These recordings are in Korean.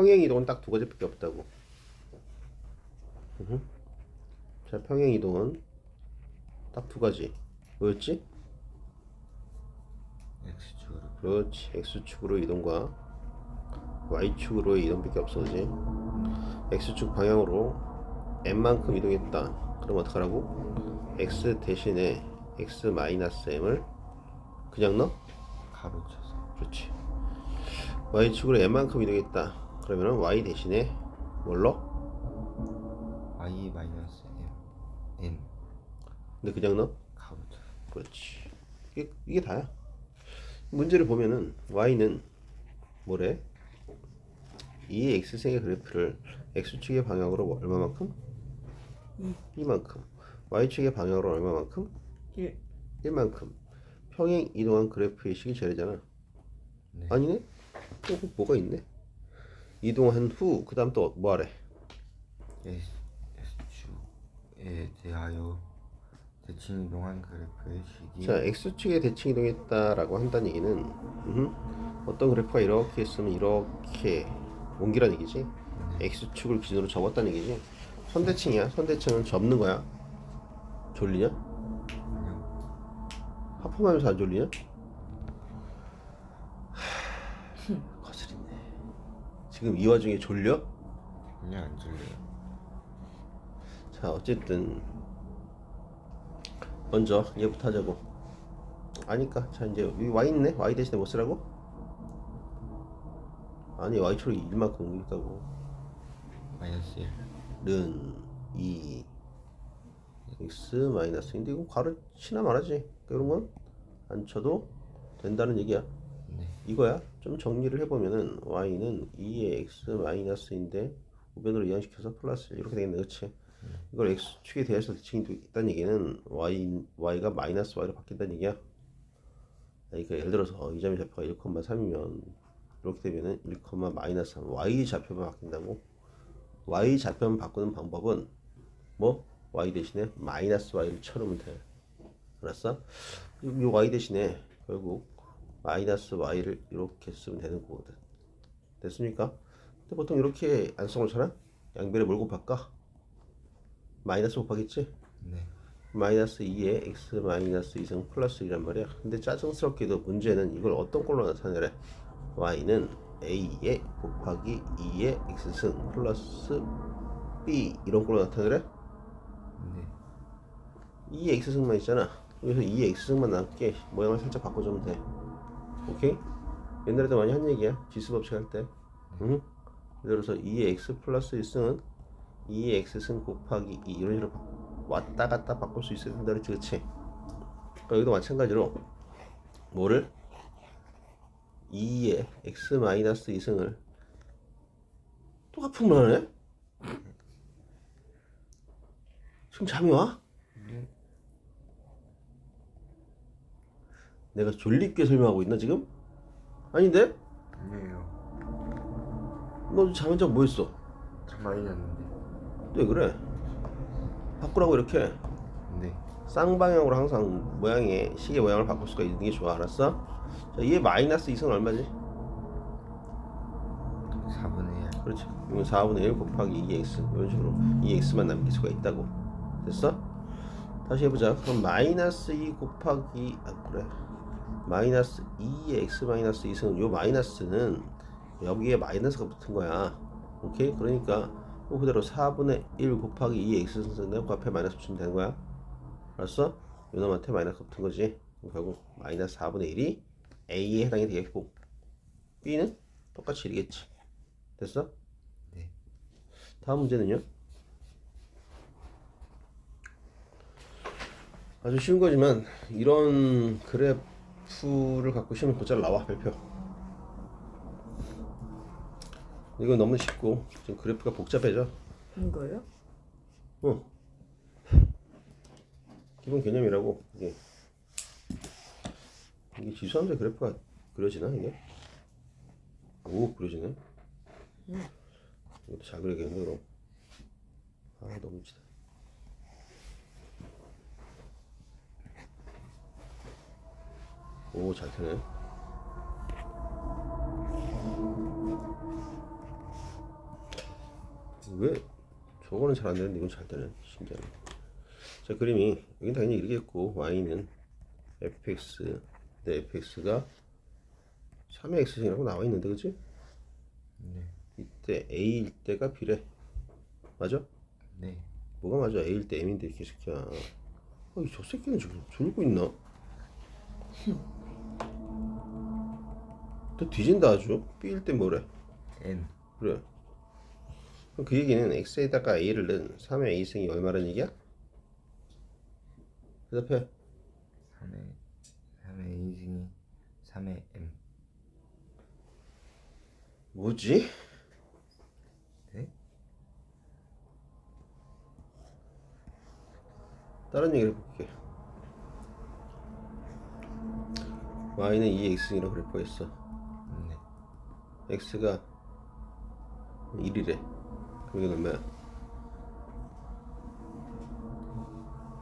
평행 이동은 딱 두 가지밖에 없다고. 자, 평행 이동은 딱 두 가지. 뭐였지? X축으로 그렇지. X축으로 이동과 Y축으로의 이동밖에 없어, 그지? X축 방향으로 M만큼 이동했다. 그럼 어떡하라고? X 대신에 X 마이너스 M을 그냥 넣어? 가로쳐서 그렇지. Y축으로 M만큼 이동했다. 그러면은 Y 대신에 뭘로? Y 마이너스 M N 근데 그냥 넣어? 가로쳐서 그렇지. 이게, 이게 다야. 문제를 보면은 y는 뭐래? 이 x승의 그래프를 x축의 방향으로 얼마만큼? 이만큼. y축의 방향으로 얼마만큼? 1. 1만큼. 평행 이동한 그래프의 식이 저래잖아. 네. 아니네? 또 뭐가 있네? 이동한 후, 그 다음 또 뭐하래? X축에 대하여 대칭 이동한 그래프의 식이 자, x축에 대칭 이동했다라고 한다는 얘기는 음흠, 어떤 그래프가 이렇게 있으면 이렇게 옮기라는 얘기지. x축을 기준으로 접었다는 얘기지. 선대칭이야. 선대칭은 접는 거야. 졸리냐? 그냥 하품하면서 안 졸리냐? 하, 거슬리네. 지금 이 와중에 졸려? 그냥 안 질려요. 자, 어쨌든 먼저 얘부터 하자고. 아니까 자 이제 여기 y 있네. y 대신에 뭐 쓰라고? 아니 y축을 1만큼 옮기겠다고. 마이너스 1 는 2 x 마이너스인데 이거 괄호 치나 말하지. 그런 건 안 쳐도 된다는 얘기야. 네. 이거야. 좀 정리를 해보면은 y는 2의 x 마이너스인데 우변으로 이항시켜서 플러스 이렇게 되겠네, 그렇지? 이걸 x축에 대해서 대칭이 있다는 얘기는 y y가 마이너스 y로 바뀐다는 얘기야. 그러니까 예를 들어서 이 점의 좌표가 1,3이면 이렇게 되면은 1, 마이너스 3 y 좌표만 바뀐다고. y 좌표만 바꾸는 방법은 뭐 y 대신에 마이너스 y를 쳐놓으면 돼. 알았어? 이이 y 대신에 결국 마이너스 y를 이렇게 쓰면 되는 거거든. 됐습니까? 근데 보통 이렇게 안 써놓잖아? 양변에 뭘 곱할까? 마이너스 곱하겠지? 네. 마이너스 2에 x 마이너스 2승 플러스 1란 말이야. 근데 짜증스럽게도 문제는 이걸 어떤 걸로 나타내래? y는 a에 곱하기 2의 x승 플러스 b 이런 걸로 나타내래? 네. 2의 x승만 있잖아. 여기서 2의 x승만 남게 모양을 살짝 바꿔주면 돼. 오케이? 옛날에도 많이 한 얘기야. 지수법칙 할 때. 응? 예를 들어서 2의 x 플러스 1승은 2의 x승 곱하기 2 이런 식으로 바- 왔다 갔다 바꿀 수 있어야 된다 그랬지 그치? 그러니까 여기도 마찬가지로 뭐를 2의 x 마이너스 2승을 또 하품을 하네? 지금 잠이 와? 내가 졸립게 설명하고 있나 지금? 아닌데? 아니에요. 너 잠은 자고 뭐 했어? 참 많이 잤는데. 왜 그래? 바꾸라고 이렇게 네. 쌍방향으로 항상 모양의 시계 모양을 바꿀 수가 있는 게 좋아 알았어? 자, 얘 마이너스 2승은 얼마지? 4분의 1 그렇지 이건 4분의 1 곱하기 2x 이런 식으로 2x만 남길 수가 있다고 됐어? 다시 해보자 그럼 마이너스 2 곱하기 아 그래 마이너스 2의 x 마이너스 2승은 요 마이너스는 여기에 마이너스가 붙은 거야 오케이? 그러니까 또 그대로 4분의 1 곱하기 2의 x승인데 그 앞에 마이너스 붙이면 되는 거야 알았어? 요 놈한테 마이너스 붙은 거지 결국 마이너스 4분의 1이 a에 해당이 되겠고 b는 똑같이 1이겠지 됐어? 네. 다음 문제는요. 아주 쉬운 거지만 이런 그래프 를 갖고 시험 곧잘 나와 별표. 이건 너무 쉽고 지금 그래프가 복잡해져. 이거요? 어. 기본 개념이라고 이게 이게 지수함수 그래프가 그려지나 이게? 오 그려지네. 이것도 잘 그리겠는데 그럼. 아 너무 지다. 오잘 되네. 왜 저거는 잘 안 되는데 이건 잘 되네 신기하네 자 그림이 여긴 당연히 이러겠고 y는 fx 내 fx가 3의 x승이라고 나와 있는데 그치? 네. 이때 a일 때가 b래 맞아? 네. 뭐가 맞아 a일 때 m인데 이 개새끼야 아이 저 새끼는 지금 졸고 있나? 또 뒤진다 아주 b일 때 뭐래? N. 그래. 그럼 그 얘기는 x에다가 a를 넣은 3의 a승이 얼마라는 얘기야? 대답해. 3의 3의 A승이 3의 M. 뭐지? 네? 다른 얘기를 해볼게. y는 2x이라고 그래프가 있어. 네. x가 1이래. 그럼 이건 얼마야?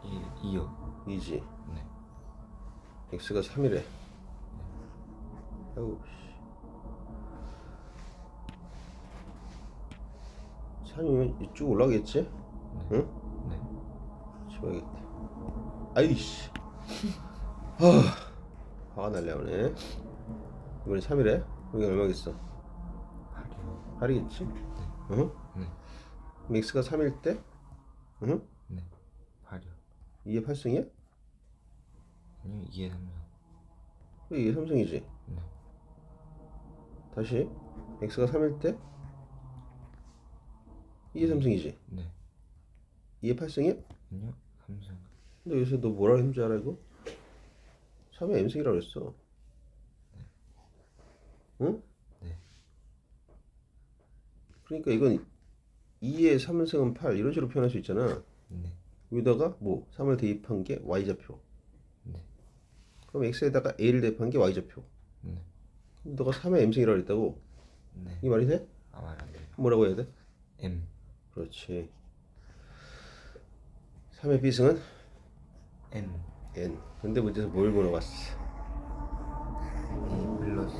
1, 2요. 2지. 네. x가 3이래. 아이고 씨. 3이면 이쪽 올라가겠지? 응? 네. 치워야겠다. 아이씨. 하. 화가 날려오네. 이번에 3이래? 여기 얼마겠어? 8이요. 8이겠지? 응? 네. x가 3일 때? 응? 네. 8이요. 2의 8승이야? 아니요. 2의 3승. 2의 3승이지? 네. 다시 x가 3일 때? 2의 3승이지? 네. 2의 8승이야? 아니요. 3승. 근데 요새 너 뭐라 했는 줄 알아 이거? 3의 m승이라고 그랬어 응? 네. 그러니까 이건 2의 3승은 8 이런 식으로 표현할 수 있잖아 네. 여기다가 뭐 3을 대입한 게 y좌표 네. 그럼 x에다가 a를 대입한 게 y좌표 네. 그럼 너가 3의 m승이라고 그랬다고 네. 이 말이 돼? 아, 말안 돼요. 뭐라고 해야 돼? M. 그렇지 3의 b승은 N. n 근데 문제에서 뭘 물어봤어? A 플러스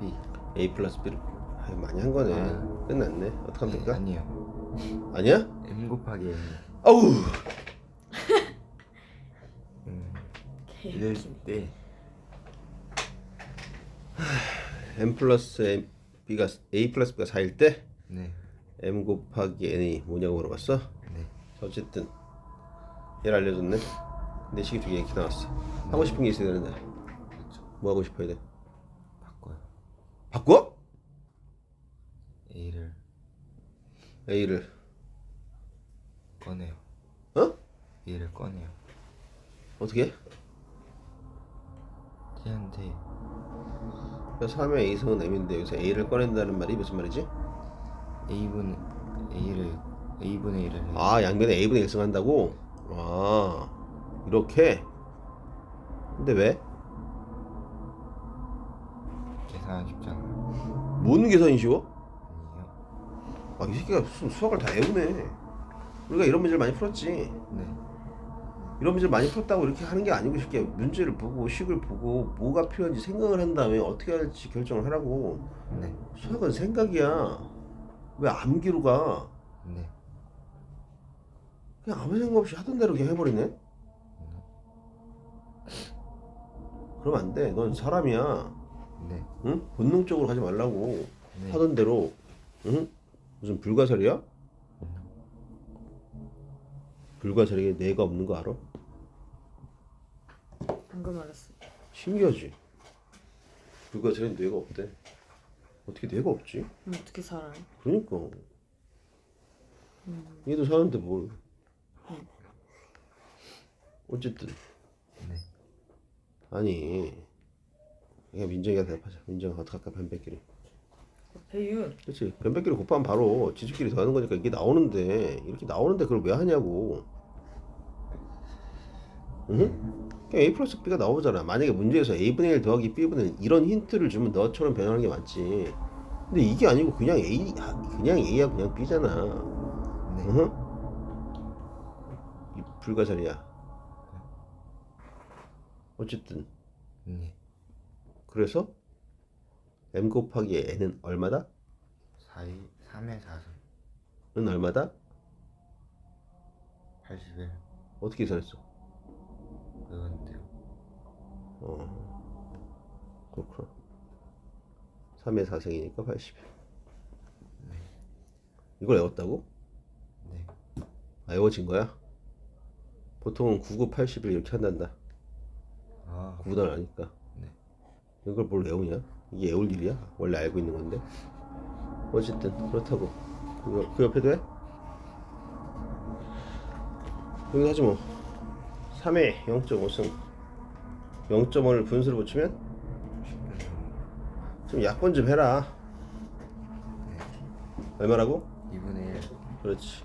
B. a 플러스 b를 아, 많이 한 거네 아. 끝났네 어떡하면 될까? 아니요. 아니야? M 곱하기. 아우 음. 이럴 때 m 플러스 m, b가 a 플러스 b가 4일 때 네. m 곱하기 n이 뭐냐고 물어봤어? 네. 자, 어쨌든 얘를 알려줬네 내 식이 두개 이렇게 나왔어 하고 싶은 게 있어야 되는데 그렇죠. 뭐 하고 싶어야 돼? 바꿔요. 바꿔? A를 a를 꺼내요. 어? A를 꺼내요. 어떻게? T한테 3의 a승은 m인데 여기서 a를 꺼낸다는 말이 무슨 말이지? A분 A를 A분의 1을 해요. 아 양변에 a분의 1승 한다고? 아 이렇게? 근데 왜? 계산하기 쉽잖아요. 뭔 계산이 쉬워? 아 이 새끼가 무슨 수학을 다 외우네 우리가 이런 문제를 많이 풀었지 네. 이런 문제를 많이 풀었다고 이렇게 하는 게 아니고 쉽게 문제를 보고 식을 보고 뭐가 필요한지 생각을 한 다음에 어떻게 할지 결정을 하라고 네. 수학은 생각이야 왜 암기로 가 네. 그냥 아무 생각 없이 하던 대로 그냥 해버리네 그러면 안 돼 넌 사람이야 네. 응? 본능적으로 하지 말라고 네. 하던 대로 응? 무슨 불가사리야? 불가사리에 뇌가 없는 거 알아? 방금 알았어. 신기하지? 불가사리에 뇌가 없대 어떻게 뇌가 없지? 그럼 어떻게 살아요? 그러니까 얘도 사는데 뭘 어쨌든 네. 아니 그냥 민정이가 대답하자 민정아 어떡할까 변백끼리 배윤. 그렇지 변백끼리 곱하면 바로 지식끼리 더하는 거니까 이게 나오는데 이렇게 나오는데 그걸 왜 하냐고 응? 그냥 A 플러스 B가 나오잖아 만약에 문제에서 A분의 1 더하기 B분의 1 이런 힌트를 주면 너처럼 변하는 게 맞지 근데 이게 아니고 그냥 A 그냥 A야 그냥 B잖아 네. 응? 이 불가사리야 어쨌든 네. 그래서 M 곱하기 N은 얼마다? 4의 3의 4승. 얼마다? 81 어떻게 계산했어? 그건데요. 어, 그렇구나. 3의 4승이니까 80. 이걸 외웠다고? 네. 아, 외워진 거야? 보통은 99, 81 이렇게 한단다. 아, 구분을 아니까. 네. 이걸 뭘 외우냐? 이게 외울 일이야? 원래 알고 있는 건데. 어쨌든 그렇다고. 그, 옆- 그 옆에도 해? 여기 하지 뭐. 3회 0.5승. 0.5를 분수로 붙이면 10분 좀 약분 좀 해라. 얼마라고? 2분의 1 그렇지.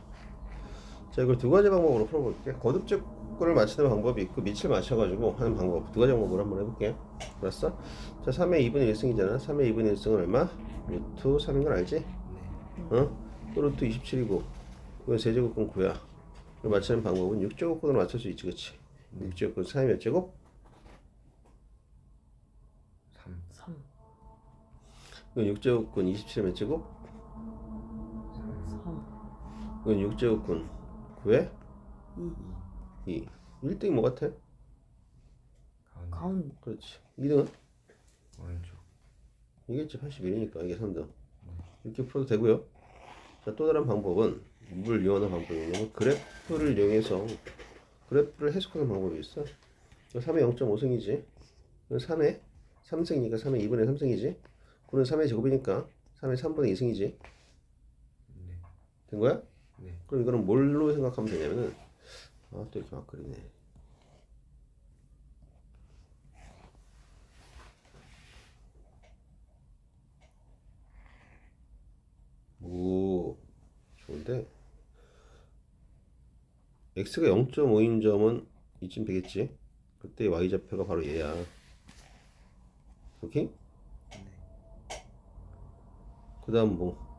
자, 이걸 두 가지 방법으로 풀어볼게. 거듭적 구를 맞추는 방법이 있고 밑을 맞춰가지고 하는 방법. 두 가지 방법으로 한번 해볼게. 알았어? 자, 3의 2분의 1승이잖아. 3의 2분의 1승은 얼마? 루트 3인 걸 알지? 네. 어? 또 루트 27이고 이건 세제곱근 9야. 이걸 맞추는 방법은 6제곱근으로 맞출 수 있지, 그치? 6제곱근 4의 몇 제곱? 3 3 이건 6제곱근 27의 몇 제곱? 3 이건 6제곱근 9의 2 2. 1등이 뭐 같아? 가운데 가운데 그렇지. 2등은? 오른쪽 이겠지 81이니까 이게 3등 이렇게 풀어도 되고요 자 또 다른 방법은 뭘 이용하는 방법이 뭐냐면 그래프를 이용해서 그래프를 해석하는 방법이 있어 3의 0.5승이지 3의 3승이니까 3의 2분의 3승이지 9는 3의 제곱이니까 3의 3분의 2승이지 네. 된 거야? 네. 그럼 이거는 뭘로 생각하면 되냐면은 아 또 이렇게 막 그리네. 오 좋은데? X가 0.5인 점은 이쯤 되겠지? 그때 y좌표가 바로 얘야. 오케이? 그 다음 뭐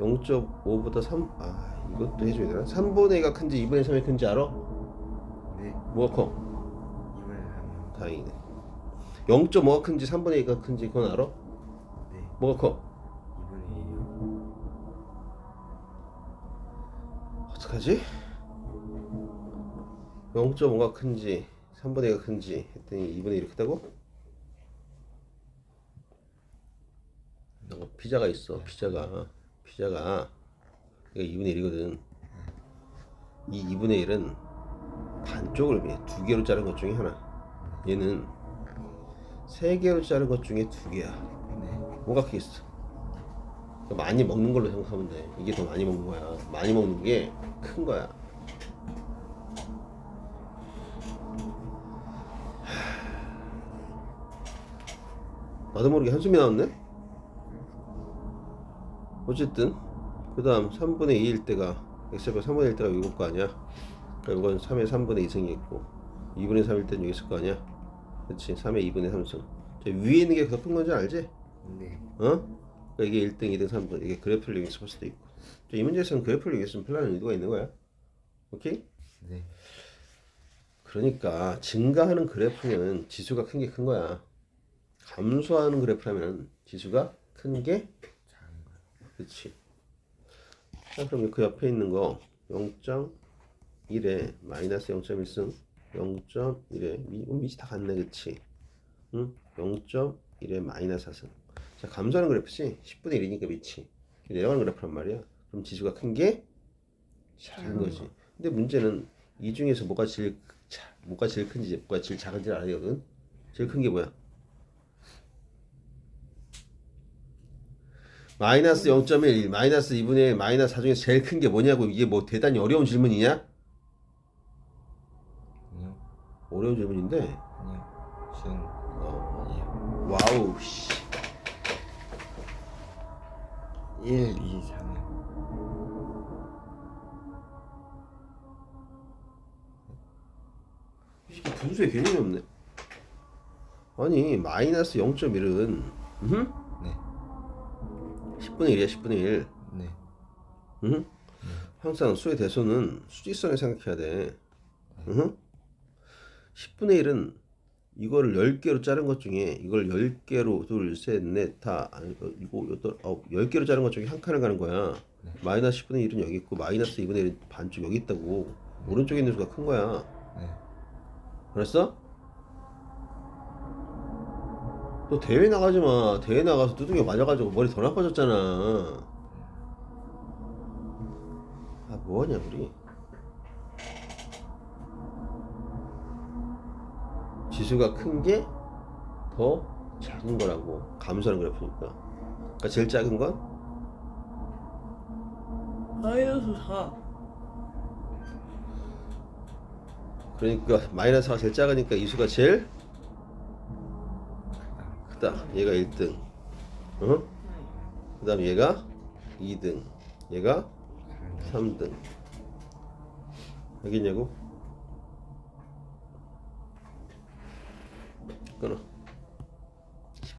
0.5보다 3, 아 이것도 해줘야 되나? 3분의 2가 큰지 2분의 3이 큰지 알아? 네. 뭐가 커? 2분의 3이요. 다행이네 0.5가 큰지 3분의 2가 큰지 그건 알아? 네. 뭐가 커? 2분의 1이요. 어떡하지? 0.5가 큰지 3분의 2가 큰지 했더니 2분의 1이 크다고? 어, 피자가 있어 피자가 피자가 이거 2분의 1이거든. 이 2분의 1은 반쪽을 두 개로 자른 것 중에 하나. 얘는 세 개로 자른 것 중에 두 개야. 네. 뭐가 크겠어. 그러니까 많이 먹는 걸로 생각하면 돼. 이게 더 많이 먹는 거야. 많이 먹는 게 큰 거야. 나도 모르게 한숨이 나왔네 어쨌든 그 다음 3분의 2일 때가 x좌표 3분의 1 때가 이걸 거 아니야 그러니까 이건 3의 3분의 2승이 있고 2분의 3일 때는 여기 있을 거 아니야 그렇지 3의 2분의 3승 저 위에 있는 게 더 큰 건지 알지? 네. 어? 그러니까 이게 1등, 2등, 3등 이게 그래프를 이용해서 볼 수도 있고 저이 문제에서는 그래프를 이용해서 풀라는 의도가 있는 거야 오케이? 네. 그러니까 증가하는 그래프는 지수가 큰 게 큰 거야 감소하는 그래프라면 지수가 큰게 작은 거. 그렇지 자 그럼 그 옆에 있는 거 0.1에 마이너스 0.1승 0.1에 미, 어, 밑이 다 같네 그치. 응? 0.1에 마이너스 4승. 자 감소하는 그래프지? 10분의 1이니까 밑이 내려가는 그래프란 말이야. 그럼 지수가 큰 게 작은 거지. 근데 문제는 이 중에서 뭐가 제일 자, 뭐가 제일 큰지 뭐가 제일 작은지 알아야 되거든. 제일 큰 게 뭐야 마이너스 0.1, 마이너스 2분의 1, 마이너스 4 중에서 제일 큰 게 뭐냐고 이게 뭐 대단히 어려운 질문이냐? 아니요. 어려운 질문인데 아니요. 어, 와우 씨. 1, 2, 3이요. 이게 분수의 개념이 없네 아니 마이너스 0.1은 음? 네. 10분의 1이야 10분의 1 네. 응? 항상 수의 대소는 수직선을 생각해야 돼. 응? 10분의 1은 이거를 10개로 자른 것 중에 이걸 10개로 둘, 셋, 넷, 다 아니, 어, 이거 여덟, 아홉, 10개로 자른 것 중에 한 칸을 가는 거야. 마이너스 10분의 1은 여기 있고 마이너스 2분의 1은 반쪽 여기 있다고. 오른쪽에 있는 수가 큰 거야. 네. 알았어? 너 대회 나가지 마. 대회 나가서 두둥이 맞아가지고 머리 더 나빠졌잖아. 아 뭐하냐 우리. 지수가 큰 게 더 작은 거라고 감소하는 그래프니까. 그러니까 제일 작은 건 마이너스 4 그러니까 마이너스가 제일 작으니까 이 수가 제일 크다. 얘가 1등. 어? 그 다음 얘가 2등. 얘가 3등. 알겠냐고? 끊어.